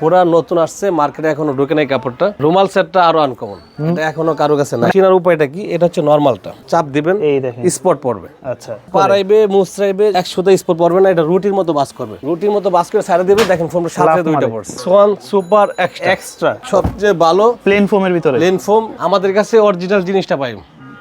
পুরা নতুন আসছে মার্কেটে এখনও ঢুকে নাই কাপড়টা। রুমাল সেটটা আরও আনকমন এটা এখনও কারও কাছে না চিনার উপায়টা কি? এটা হচ্ছে নর্মালটা চাপ দিবেন এই দেখেন। স্পট পড়বে। আচ্ছা। পাড়াইবে মুসরাইবে একসাথে স্পট পড়বে না এটা রুটির মতো বাস করবে। রুটির মতো বাস করে সাইডে দিবে দেখেন ফোনটা সাথে দুইটা পড়ছে। সোয়ান সুপার এক্সট্রা এক্সট্রা সবচেয়ে ভালো প্লেন ফোমের ভিতরে। লেন ফোম আমাদের কাছে অরিজিনাল জিনিসটা পাই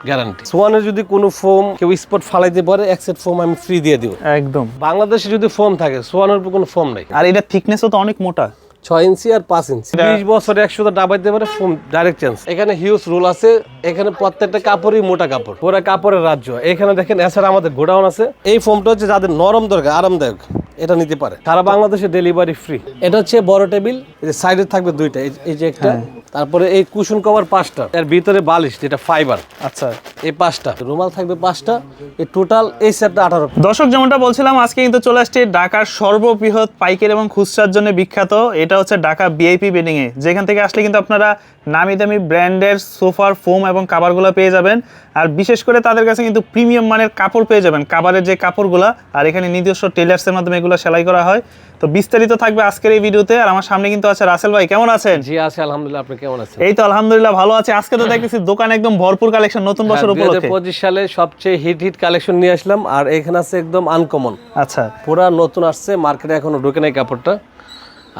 গ্যারান্টি সোয়ানের যদি কোনো ফোম কেউ স্পট ফালাইতে পারে এক সেট ফোম আমি ফ্রি দিয়ে দিব। একদম। বাংলাদেশে যদি ফোম থাকে সোয়ানের উপর কোনো ফোম নাই। আর এটা থিকনেসও তো অনেক মোটা। ছয় ইঞ্চি আর পাঁচ ইঞ্চি। বিশ বছরে একশো ডাবাইতে পারে ফোম ডাইরেক্ট চেঞ্জ এখানে হিউজ রুল আছে এখানে প্রত্যেকটা কাপড়ই মোটা কাপড়। পুরো কাপড়ের রাজ্য। এখানে দেখেন এছাড়া আমাদের গোডাউন আছে। এই ফোমটা হচ্ছে যাদের নরম দরকার আরামদায়ক। এটা নিতে পারে। সারা বাংলাদেশে ডেলিভারি ফ্রি এটা হচ্ছে বড় টেবিল। এই যে সাইডে থাকবে দুইটা এই- যে একটা। তারপরে এই কুশন কভার পাঁচটা। এর ভিতরে বালিশ যেটা ফাইবার আচ্ছা। এই পাঁচটা। রুমাল থাকবে পাঁচটা। এই টোটাল এই সেটটা আঠারো। দর্শক যেমনটা বলছিলাম আজকে কিন্তু চলে আসছে ঢাকার সর্ববৃহৎ পাইকারি এবং খুচরার জন্য বিখ্যাত। এটা হচ্ছে ঢাকা বিআইপি বেডিং এ। যেখান থেকে আসলে কিন্তু আপনারা নামি দামি ব্র্যান্ডের সোফার ফোম এবং কাভারগুলো পেয়ে যাবেন। আর বিশেষ করে তাদের কাছে কিন্তু প্রিমিয়াম মানের কাপড় পেয়ে যাবেন। কাভারের যে কাপড়গুলো আর এখানে নিজস্ব টেলার্সের মাধ্যমে এগুলো সেলাই করা হয়। তো বিস্তারিত থাকবে আজকের এই ভিডিওতে। আর আমার সামনে কিন্তু আছে রাসেল ভাই কেমন আছেন? জি আছে আলহামদুলিল্লাহ আপনি কেমন আছেন? এই তো আলহামদুলিল্লাহ ভালো আছে। আজকে তো দেখতেছি দোকান একদম ভরপুর কালেকশন নতুন বছর হ্যাঁ, উপলক্ষে 2025 সালে সবচেয়ে হিট হিট কালেকশন নিয়ে আসলাম আর এখানে আছে একদম আনকমন আচ্ছা। পুরা নতুন আসছে মার্কেটে এখনও ঢুকে নাই কাপড়টা।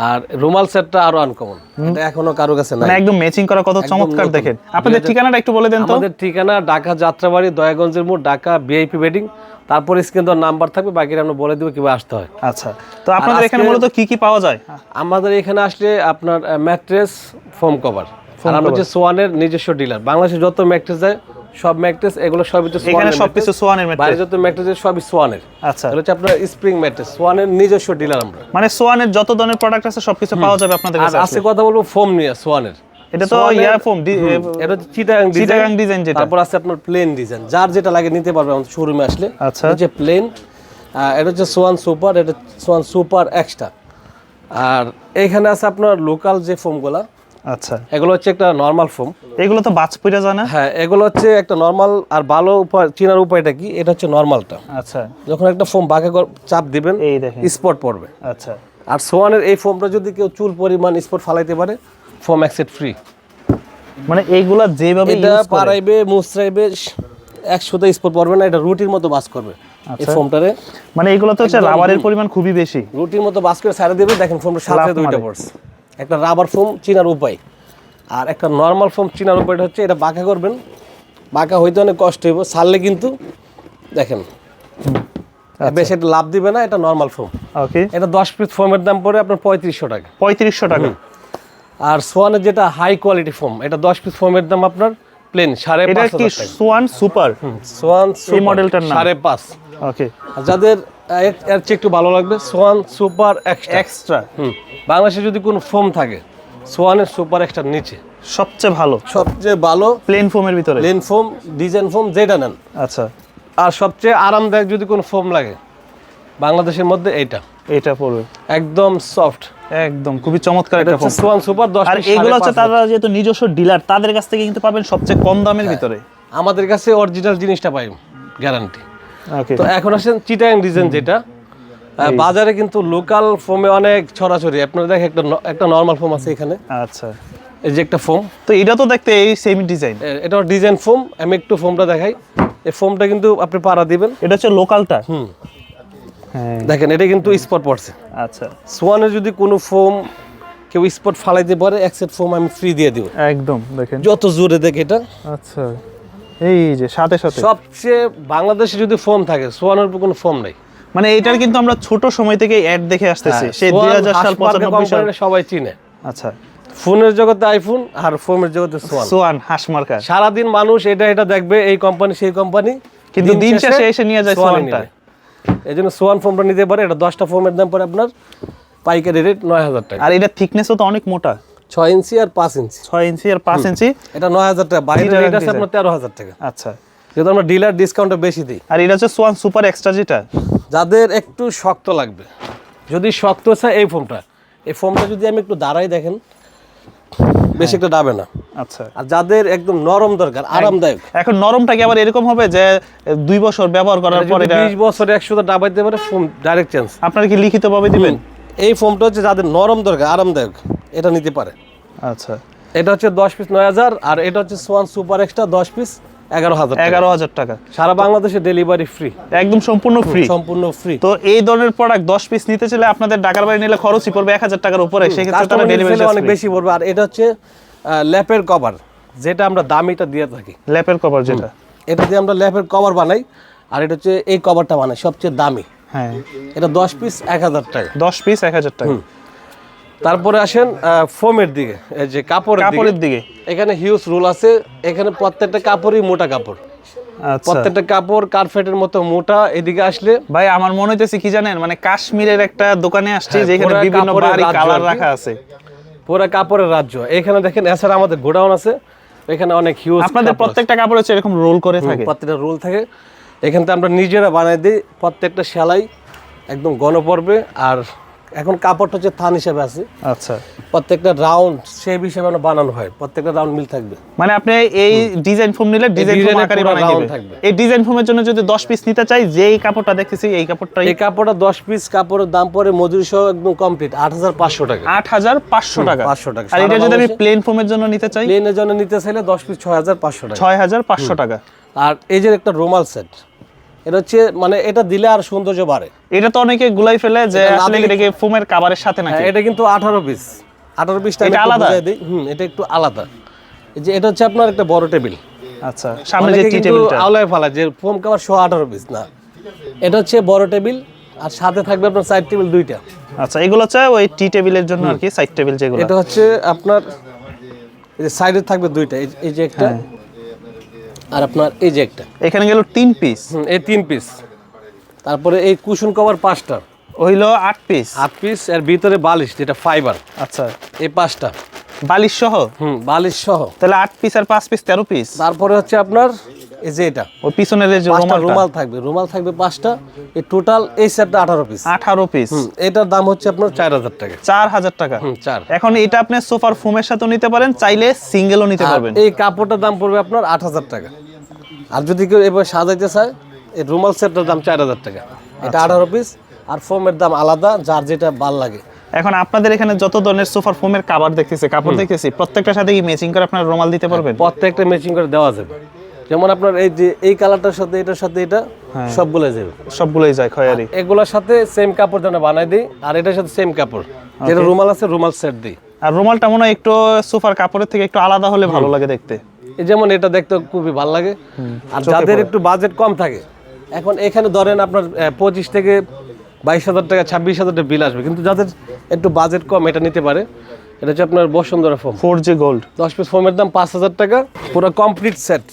আর রুমাল সেটটা আরও আনকমন এটা এখনও কারও কাছে নাই। মানে একদম ম্যাচিং করা কত চমৎকার দেখেন। আপনাদের ঠিকানাটা একটু বলে দেন তো। আমাদের ঠিকানা ঢাকা যাত্রাবাড়ি দয়াগঞ্জের মোড় ঢাকা বিআইপি বেডিং তারপর স্ক্রিন দেওয়ার নাম্বার থাকবে বাকিটা আমরা বলে দেবো কীভাবে আসতে হয়। আচ্ছা। তো আপনাদের এখানে মূলত কি কি পাওয়া যায়? আমাদের এখানে আসলে আপনার ম্যাট্রেস ফোম কভার আর আমরা হচ্ছে সোয়ানের নিজস্ব ডিলার বাংলাদেশে যত ম্যাট্রেস যায় সব ম্যাট্রেস এগুলো সব হচ্ছে এখানে সোয়ানের সবকিছু সোয়ানের বাইরে ম্যাট্রেস। যত ম্যাট্রেস সবই সোয়ানের আচ্ছা। এগুলো হচ্ছে আপনার স্প্রিং ম্যাট্রেস। সোয়ানের নিজস্ব ডিলার আমরা। মানে সোয়ানের যত ধরনের প্রোডাক্ট আছে সবকিছু পাওয়া যাবে আপনাদের আর কাছে আজকে কথা বলব ফোম নিয়ে সোয়ানের এটা তো ইয়ার ফোম এটা হচ্ছে চিটাগাং চিটাগাং ডিজাইন ডিজাইন যেটা। তারপর আছে আপনার প্লেন ডিজাইন যার যেটা লাগে নিতে পারবে আমাদের শোরুমে আসলে। আচ্ছা। এটা হচ্ছে প্লেন এটা হচ্ছে সোয়ান সুপার এটা সোয়ান সুপার এক্সট্রা আর এখানে আছে আপনার লোকাল যে ফোমগুলা আচ্ছা। এগুলো হচ্ছে একটা নর্মাল ফোম এগুলো তো বাজ পইরা যায় না? হ্যাঁ এগুলো হচ্ছে একটা নর্মাল আর ভালো উপায় চেনার উপায়টা কি? এটা হচ্ছে নর্মালটা আচ্ছা। যখন একটা ফোম বাঁকা চাপ দিবেন এই দেখেন। স্পট পড়বে। আচ্ছা। আর সোয়ানের এই ফোমটা যদি কেউ চুল পরিমাণ স্পট ফালাইতে পারে ফোম অ্যাক্সেট ফ্রি মানে এইগুলা যেভাবে এটা পাড়াইবে মুসরাইবে একশোতে স্পট পড়বে না এটা রুটির মতো বাস করবে এই আচ্ছা। ফোমটারে মানে এগুলো তো হচ্ছে রাবারের পরিমাণ খুবই বেশি। রুটির মতো বাস করে সাইডে দেবে দেখেন ফোমটা সাথে দুইটা পড়ছে। একটা রাবার ফোম চিনার উপায়। আর একটা নর্মাল ফোম চিনার উপায়টা হচ্ছে এটা বাঁকা করবেন। বাঁকা হইতে অনেক কষ্ট হইব ছাড়লে কিন্তু দেখেন আচ্ছা। বেশ একটা লাভ দিবে না এটা নর্মাল ফোম ওকে। এটা দশ পিস ফোমের দাম পড়ে আপনার পঁয়ত্রিশশো টাকা। পঁয়ত্রিশশো টাকা। আর সোয়ানের যেটা হাই কোয়ালিটি ফোম এটা দশ পিস ফোমের দাম আপনার প্লেন সাড়ে এটা পাঁচ কি সোয়ান সুপার সোয়ান এই মডেলটার নাম? সাড়ে পাঁচ। ওকে। যাদের এর- চেয়ে একটু ভালো লাগবে সোয়ান সুপার এক্সট্রা। এক্সট্রা? হুম। বাংলাদেশে যদি কোনো ফোম থাকে সোয়ানের সুপার এক্সট্রার নিচে। সবচেয়ে ভালো? সবচেয়ে ভালো প্লেন ফোমের ভিতরে? লেন ফোম ডিজাইন ফোম যেটা নেন। আচ্ছা। আর সবচেয়ে আরামদায়ক যদি কোনো ফোম লাগে বাংলাদেশের মধ্যে এইটা। এটা পড়বে একদম সফট। একদম খুবই চমৎকার একটা ফোন সোয়ান সুপার দশ আর এগুলো হচ্ছে তারা যেহেতু নিজস্ব ডিলার তাদের কাছ থেকে কিন্তু পাবেন সবচেয়ে কম দামের হ্যাঁ। ভিতরে। আমাদের কাছে অরিজিনাল জিনিসটা পাই গ্যারান্টি তো এখন আসেন চিটাং ডিজাইন যেটা। বাজারে কিন্তু লোকাল ফোমে অনেক ছড়াছড়ি। আপনারা দেখেন একটা একটা নর্মাল ফোম আছে এখানে। আচ্ছা। এই যে একটা ফোম তো এটা তো দেখতে এই সেম ডিজাইন এটা ডিজাইন ফোম আমি একটু ফোমটা দেখাই। এই ফোমটা কিন্তু আপনি পাড়া দিবেন। এটা হচ্ছে লোকালটা হুম। হ্যাঁ। দেখেন এটা কিন্তু স্পট পড়ছে। আচ্ছা। সোয়ানে যদি কোনো ফোম কেউ স্পট ফালাইতে পারে এক সেট ফোম আমি ফ্রি দিয়ে দিব। একদম দেখেন। যত জোরে দেখে এটা। আচ্ছা। এই যে সাথে সাথে। সবচেয়ে বাংলাদেশে যদি ফোম থাকে সোয়ানের উপর কোনো ফোম নেই। মানে এটার কিন্তু আমরা ছোট সময় থেকে অ্যাড দেখে আসতেছি। হ্যাঁ, সেই দুই হাজার সাল পঁচানব্বই সাল। সবাই চিনে। আচ্ছা। ফোনের জগতে আইফোন আর ফোনের জগতে সোয়ান। সোয়ান হাঁস মার্কা সারাদিন মানুষ এটা এটা দেখবে এই কোম্পানি সেই কোম্পানি কিন্তু দিন শেষে এসে নিয়ে যায় সোয়ানটা। এই জন্য সোয়ান ফোমটা নিতে পারে। এটা দশটা ফোমের দাম পড়ে আপনার পাইকারি রেট নয় হাজার টাকা। আর এটা থিকনেসও তো অনেক মোটা। ছয় ইঞ্চি আর পাঁচ ইঞ্চি। ছয় ইঞ্চি আর পাঁচ ইঞ্চি? এটা নয় হাজার টাকা। বাইরে Dealer রেট আছে আপনার তেরো হাজার টাকা। আচ্ছা। যেহেতু আমরা ডিলার ডিসকাউন্টটা বেশি দিই। আর এটা হচ্ছে সোয়ান সুপার এক্সট্রা যেটা? যাদের একটু শক্ত লাগবে। যদি শক্ত চায় এই ফোমটা এই ফোমটা যদি আমি একটু দাঁড়াই দেখেন বেশি একটা ডাবে না। আচ্ছা। আর যাদের একদম নরম দরকার আরামদায়ক। এখন নরমটা কি আবার এরকম হবে যে দুই বছর ব্যবহার করার পর এটা বিশ বছরে একশো ডাবাইতে পারে ফোম ডাইরেক্ট চেঞ্জ আপনারা কি লিখিত ভাবে দিবেন? এই ফোমটা হচ্ছে যাদের নরম দরকার আরামদায়ক এটা নিতে পারে। আচ্ছা। এটা হচ্ছে দশ পিস নয় হাজার আর এটা হচ্ছে সোয়ান সুপার এক্সট্রা দশ পিস এগারো হাজার এগারো হাজার টাকা। সারা বাংলাদেশে ডেলিভারি ফ্রি একদম সম্পূর্ণ ফ্রি সম্পূর্ণ ফ্রি তো এই ধরনের প্রোডাক্ট দশ পিস নিতে চাইলে আপনাদের ঢাকার বাড়ি নিলে খরচই পড়বে এক হাজার টাকার উপরে সেক্ষেত্রে ডেলিভারি অনেক বেশি পড়বে আর এটা হচ্ছে ল্যাপের কভার যেটা আমরা দামিটা দিয়ে থাকি। ল্যাপের কভার যেটা। এটা দিয়ে আমরা ল্যাপের কভার বানাই আর এটা হচ্ছে এই কভারটা বানাই সবচেয়ে দামি। হ্যাঁ। এটা দশ পিস এক হাজার টাকা। দশ পিস এক হাজার টাকা। তারপরে আসেন ফোমের দিকে এই যে কাপড়ের কাপড়ের দিকে। এখানে হিউজ রুল আছে এখানে প্রত্যেকটা কাপড়ই মোটা কাপড়। আচ্ছা। প্রত্যেকটা কাপড় কার্পেটের মতো মোটা এদিকে আসলে ভাই আমার মনে হইতেছে কি জানেন মানে কাশ্মীরের একটা দোকানে আসছে হ্যাঁ, যেখানে বিভিন্ন বাড়ি কালার রাখা আছে। পুরো কাপড়ের রাজ্য। এখানে দেখেন এছাড়া আমাদের গোডাউন আছে এখানে অনেক হিউজ আপনাদের প্রত্যেকটা কাপড় হচ্ছে এরকম রোল করে থাকে। প্রত্যেকটা রোল থাকে। এখান থেকে আমরা নিজেরা বানাই দিই প্রত্যেকটা সেলাই একদম গণপর্বে। আর এখন কাপড়টা হচ্ছে থান হিসেবে আছে। আচ্ছা। প্রত্যেকটা রাউন্ড সেই হিসেবে আমরা বানানো হয়। প্রত্যেকটা রাউন্ড মিল থাকবে। মানে আপনি এই ডিজাইন ফর্ম নিলে ডিজাইন ডিজাইনের আকারে বানাই round দিবে। থাকবে। এই ডিজাইন ফোমের জন্য যদি 10 পিস নিতে চাই যেই কাপড়টা দেখতেছি এই কাপড়টাই এই কাপড়টা দশ পিস কাপড়ের দাম পড়ে মজুরি সহ একদম কমপ্লিট আট হাজার পাঁচশো টাকা। 8500 টাকা। 500 টাকা। আর এটা যদি আমি প্লেন ফর্মের জন্য নিতে চাই? প্লেনের জন্য নিতে চাইলে দশ পিস ছয় হাজার পাঁচশো টাকা। 6500 টাকা। আর এই যে একটা রুমাল সেট এটা হচ্ছে মানে এটা দিলে আর সৌন্দর্য বাড়ে। এটা তো অনেকে গুলাই ফেলে যে আসলে এটাকে ফোমের কাভারের সাথে নাকি? হ্যাঁ, এটা কিন্তু আঠারো পিস আঠারো পিসটা এটা আলাদা? হুম এটা একটু আলাদা। এই যে এটা হচ্ছে আপনার একটা বড় টেবিল। আচ্ছা সামনে যে টি টেবিলটা। আওলায় ফালা যে ফোম কাভার সহ আঠারো পিস না। এটা হচ্ছে বড় টেবিল আর সাথে থাকবে আপনার সাইড টেবিল দুইটা। আচ্ছা এগুলো হচ্ছে ওই টি টেবিলের জন্য আর কি সাইড টেবিল যেগুলো। এটা হচ্ছে আপনার এই যে সাইডে থাকবে দুইটা এই- এই যে একটা। হ্যাঁ। আর আপনার এই যে একটা। এখানে গেল তিন পিস এই তিন পিস তারপরে এই কুশন কভার পাঁচটা। হইল আট পিস আট পিস এর ভিতরে বালিশ যেটা ফাইবার আচ্ছা। এই পাঁচটা। বালিশ সহ? হুম বালিশ সহ। তাহলে আট পিস আর পাঁচ পিস তেরো পিস তারপরে হচ্ছে আপনার এই যে এটা। যে রুমালটা। রুমাল থাকবে রুমাল থাকবে পাঁচটা। এই টোটাল এই সেটটা আঠারো পিস আঠারো পিস এটার দাম হচ্ছে আপনার চার হাজার টাকা। চার হাজার টাকা। হুম চার। এখন এটা আপনি সোফার ফোমের সাথেও নিতে পারেন চাইলে সিঙ্গেলও নিতে পারবেন। এই কাপড়টার দাম পড়বে আপনার আট হাজার টাকা। আর যদি কেউ এবার সাজাইতে চায় এই রুমাল সেটটার দাম চার হাজার টাকা। এটা আচ্ছা। আঠারো পিস আর ফোমের দাম আলাদা যার যেটা ভালো লাগে। এখন আপনাদের এখানে যত ধরনের সোফার ফোমের কাভার দেখতেছে কাপড় দেখতেছি প্রত্যেকটার সাথে কি ম্যাচিং করে আপনার রুমাল দিতে পারবেন? প্রত্যেকটা ম্যাচিং করে দেওয়া যাবে। যেমন আপনার এই যে এই কালারটার সাথে এটার সাথে এটা হ্যাঁ। সবগুলো যাবে সবগুলোই যায় খয়ারি। এগুলোর সাথে সেম কাপড় যেন বানাই দিই আর এটার সাথে সেম কাপড়। যেটা রুমাল আছে রুমাল সেট দিই। আর রুমালটা মনে হয় একটু সোফার কাপড়ের থেকে একটু আলাদা হলে ভালো লাগে দেখতে। এই যেমন এটা দেখতে খুবই ভালো লাগে। আর যাদের একটু বাজেট কম থাকে এখন এখানে ধরেন আপনার পঁচিশ থেকে বাইশ হাজার টাকা ছাব্বিশ হাজার টাকা বিল আসবে। কিন্তু যাদের একটু বাজেট কম এটা নিতে পারে। এটা হচ্ছে আপনার Bashundhara foam four G gold দশ পিস ফোমের দাম পাঁচ হাজার টাকা পুরো কমপ্লিট সেট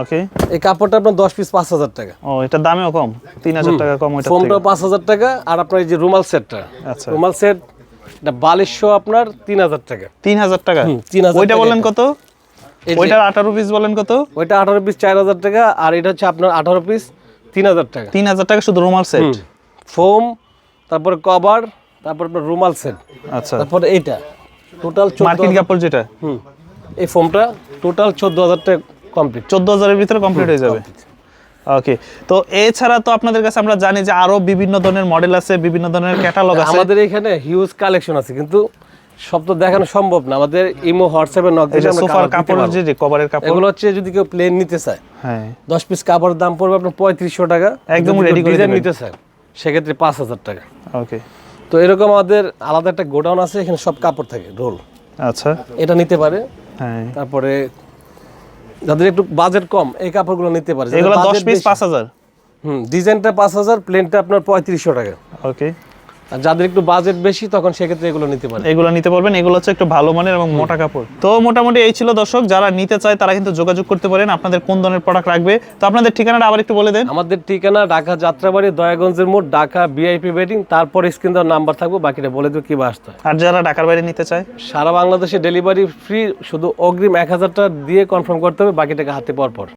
ওকে এই কাপড়টা আপনার দশ পিস পাঁচ হাজার টাকা। ও এটা দামেও কম। তিন হাজার টাকা কম ওইটা ফোমটা পাঁচ হাজার টাকা আর আপনার এই যে রুমাল সেটটা আচ্ছা। রুমাল সেট এটা বালিশ সহ আপনার তিন হাজার টাকা। তিন হাজার টাকা? হুম, 3,000 ওইটা বলেন কত? ওইটার আঠারো পিস বলেন কত? ওইটা আঠারো পিস চার হাজার টাকা আর এটা হচ্ছে আপনার আঠারো পিস তিন হাজার টাকা। তিন হাজার টাকা শুধু রুমাল সেট? ফোম তারপরে কভার তারপর আপনার রুমাল সেট। আচ্ছা। তারপরে এইটা টোটাল মার্কিন কাপড় যেটা? হুম এই ফোমটা টোটাল চোদ্দ হাজার টাকা কমপ্লিট চোদ্দ হাজারের ভিতরে কমপ্লিট হয়ে যাবে। ওকে তো এছাড়া তো আপনাদের কাছে আমরা জানি যে আরও বিভিন্ন ধরনের মডেল আছে বিভিন্ন ধরনের ক্যাটালগ আছে। আমাদের এখানে হিউজ কালেকশন আছে কিন্তু সব তো দেখানো সম্ভব না। আমাদের ইমো হোয়াটসঅ্যাপে নক দিলে সোফার কাপড়ের পারব। যে কভারের কাপড়। এগুলো হচ্ছে যদি কেউ প্লেন নিতে চায় হ্যাঁ। দশ পিস কাপড়ের দাম পড়বে আপনার পঁয়ত্রিশশো টাকা। একদম ready করে ডিজাইন নিতে চায় সেক্ষেত্রে পাঁচ হাজার টাকা। ওকে তো এরকম আমাদের আলাদা একটা গোডাউন আছে এখানে সব কাপড় থাকে রোল আচ্ছা। এটা নিতে পারে। হ্যাঁ। তারপরে যাদের একটু বাজেট কম এই কাপড়গুলো নিতে পারে। এগুলো দশ budget পিস বেশি- পাঁচ হাজার। হুম ডিজাইনটা পাঁচ হাজার প্লেনটা আপনার পঁয়ত্রিশশো টাকা। ওকে যাদের একটু বাজেট বেশি তখন সেক্ষেত্রে এগুলো নিতে পারে এগুলো নিতে পারবেন এগুলো হচ্ছে একটু ভালো মানের এবং মোটা কাপড়। তো মোটামুটি এই ছিল দর্শক যারা নিতে চায় তারা কিন্তু যোগাযোগ করতে পারেন আপনাদের কোন ধরনের প্রোডাক্ট রাখবে। তো আপনাদের ঠিকানাটা আবার একটু বলে দেন। আমাদের ঠিকানা ঢাকা যাত্রাবাড়ি দয়াগঞ্জের মোড় ঢাকা বিআইপি ওয়েডিং তারপর স্ক্রিন দেওয়ার নাম্বার থাকব বাকিটা বলে দেবো কীভাবে আসতে আর যারা ঢাকার বাইরে নিতে চায়? সারা বাংলাদেশে ডেলিভারি ফ্রি শুধু অগ্রিম এক হাজার টাকা দিয়ে কনফার্ম করতে হবে বাকি টাকা হাতে পর পর।